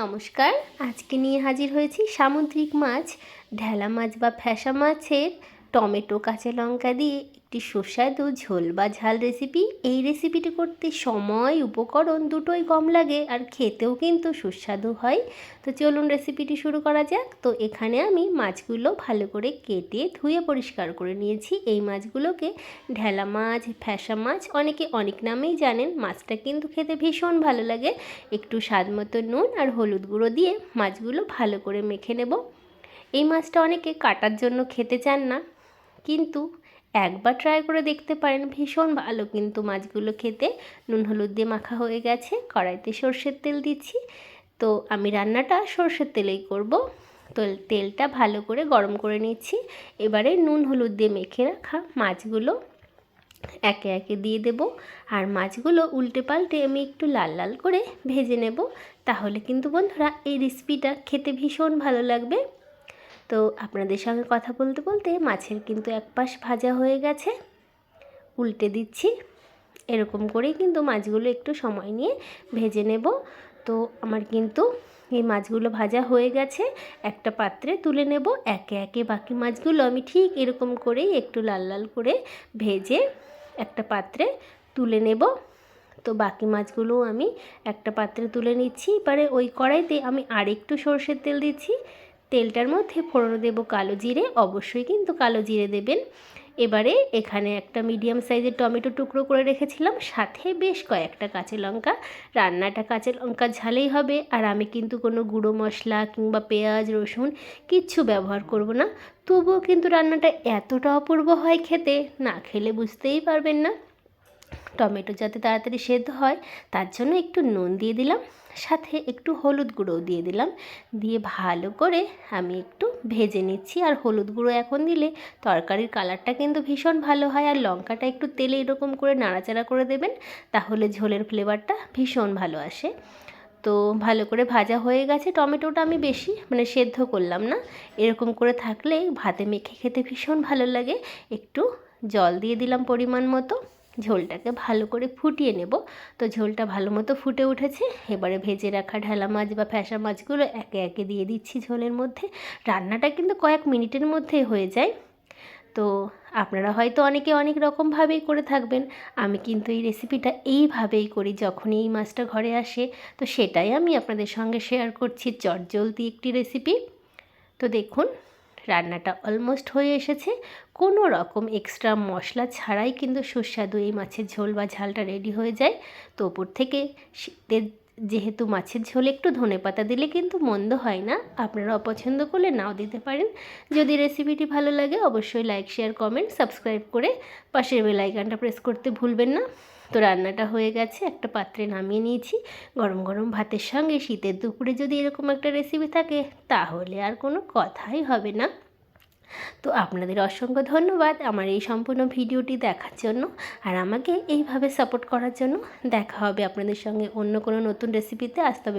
নমস্কার। আজকে নিয়ে হাজির হয়েছি সামুদ্রিক মাছ ঢেলা মাছ বা ফ্যাসা মাছের টমেটো, কাঁচা লঙ্কা দিয়ে একটি সুস্বাদু ঝোল বা ঝাল রেসিপি এই রেসিপিটি করতে সময়, উপকরণ দুটোই কম লাগে আর খেতেও কিন্তু সুস্বাদু হয়। তো চলুন রেসিপিটি শুরু করা যাক। তো এখানে আমি মাছগুলো ভালো করে কেটে ধুয়ে পরিষ্কার করে নিয়েছি। এই মাছগুলোকে ঢেলা মাছ, ফ্যাসা মাছ, অনেকে অনেক নামেই জানেন। মাছটা কিন্তু খেতে ভীষণ ভালো লাগে। একটু স্বাদ মতো নুন আর হলুদ গুঁড়ো দিয়ে মাছগুলো ভালো করে মেখে নেব। এই মাছটা অনেকে কাটার জন্য খেতে চান না। কিন্তু একবার ট্রাই করে দেখতে পারেন, ভীষণ ভালো। কিন্তু মাছগুলো খেতে নুন, হলুদ দিয়ে মাখা হয়ে গেছে। কড়াইতে সর্ষের তেল দিচ্ছি। তো আমি রান্নাটা সর্ষের তেলেই করব। তো তেলটা ভালো করে গরম করে নিচ্ছি। এবারে নুন, হলুদ দিয়ে মেখে রাখা মাছগুলো একে একে দিয়ে দেব। আর মাছগুলো উল্টে পাল্টে আমি একটু লাল লাল করে ভেজে নেব। তাহলে কিন্তু বন্ধুরা এই রেসিপিটা খেতে ভীষণ ভালো লাগবে। তো আপনাদের সঙ্গে কথা বলতে বলতে মাছের কিন্তু এক পাশ ভাজা হয়ে গেছে। উল্টে দিচ্ছি। এরকম করেই কিন্তু মাছগুলো একটু সময় নিয়ে ভেজে নেব। তো আমার কিন্তু এই মাছগুলো ভাজা হয়ে গেছে। একটা পাত্রে তুলে নেব। একে একে বাকি মাছগুলো আমি ঠিক এরকম করেই একটু লাল লাল করে ভেজে একটা পাত্রে তুলে নেব। তো বাকি মাছগুলোও আমি একটা পাত্রে তুলে নিচ্ছি। এবারে ওই কড়াইতে আমি আরেকটু সর্ষের তেল দিচ্ছি। তেলটার মধ্যে ফোড়ন দেব কালো জিরে, অবশ্যই কিন্তু কালো জিরে দেবেন। এবারে এখানে একটা মিডিয়াম সাইজের টমেটো টুকরো করে রেখেছিলাম, সাথে বেশ কয়েকটা কাঁচা লঙ্কা। রান্নাটা কাঁচা লঙ্কা ঝালেই হবে, আর আমি কিন্তু কোনো গুঁড়ো মশলা কিংবা পেঁয়াজ, রসুন কিচ্ছু ব্যবহার করব না। তবুও কিন্তু রান্নাটা এতটা অপূর্ব হয় খেতে, না খেলে বুঝতেই পারবেন না। টমেটো যাতে তাড়াতাড়ি সেদ্ধ হয়, তার জন্য একটু নুন দিয়ে দিলাম, সাথে একটু হলুদ গুঁড়োও দিয়ে দিলাম। দিয়ে ভালো করে আমি একটু ভেজে নিচ্ছি, আর হলুদ গুঁড়ো এখন দিলে তরকারির কালারটা কিন্তু ভীষণ ভালো হয়, আর লঙ্কাটা একটু তেলে এরকম করে নাড়াচাড়া করে দেবেন, তাহলে ঝোলের ফ্লেভারটা ভীষণ ভালো আসে। তো ভালো করে ভাজা হয়ে গেছে, টমেটোটা আমি বেশি মানে সেদ্ধ করলাম না, এরকম করে থাকলে ভাতে মেখে খেতে ভীষণ ভালো লাগে। একটু জল দিয়ে দিলাম পরিমাণ মতো। ঝোলটাকে ভালো করে ফুটিয়ে নেব। তো ঝোলটা ভালো মতো ফুটে উঠেছে। এবারে ভেজে রাখা ঢালা মাছ বা ফ্যাসা মাছগুলো একে একে দিয়ে দিচ্ছি ঝোলের মধ্যে। রান্নাটা কিন্তু কয়েক মিনিটের মধ্যেই হয়ে যায়। তো আপনারা হয়তো অনেকে অনেক রকমভাবেই করে থাকবেন। আমি কিন্তু এই রেসিপিটা এইভাবেই করি যখন এই মাছটা ঘরে আসে। তো সেটাই আমি আপনাদের সঙ্গে শেয়ার করছি। চটজলদি একটি রেসিপি তো দেখুন রান্নাটা অলমোস্ট হয়ে এসেছে। কোনো রকম এক্সট্রা মশলা ছাড়াই কিন্তু সুস্বাদু এই মাছের ঝোল বা ঝালটা রেডি হয়ে যায়। তো ওপর থেকে শীতের যেহেতু মাছের ঝোল একটু ধনে পাতা দিলে কিন্তু মন্দ হয় না। আপনারা অপছন্দ করলে নাও দিতে পারেন। যদি রেসিপিটি ভালো লাগে, অবশ্যই লাইক শেয়ার কমেন্ট সাবস্ক্রাইব করে পাশের বেলাইকানটা প্রেস করতে ভুলবেন না। তো রান্নাটা হয়ে গেছে, একটা পাত্রে নামিয়ে নিয়েছি। গরম গরম ভাতের সঙ্গে শীতের দুপুরে যদি এরকম একটা রেসিপি থাকে, তাহলে আর কোনো কথাই হবে না। তো আপনাদের অসংখ্য ধন্যবাদ আমার এই সম্পূর্ণ ভিডিওটি দেখার জন্য আর আমাকে এইভাবে সাপোর্ট করার জন্য। দেখা হবে আপনাদের সঙ্গে অন্য কোনো নতুন রেসিপিতে আসতে হবে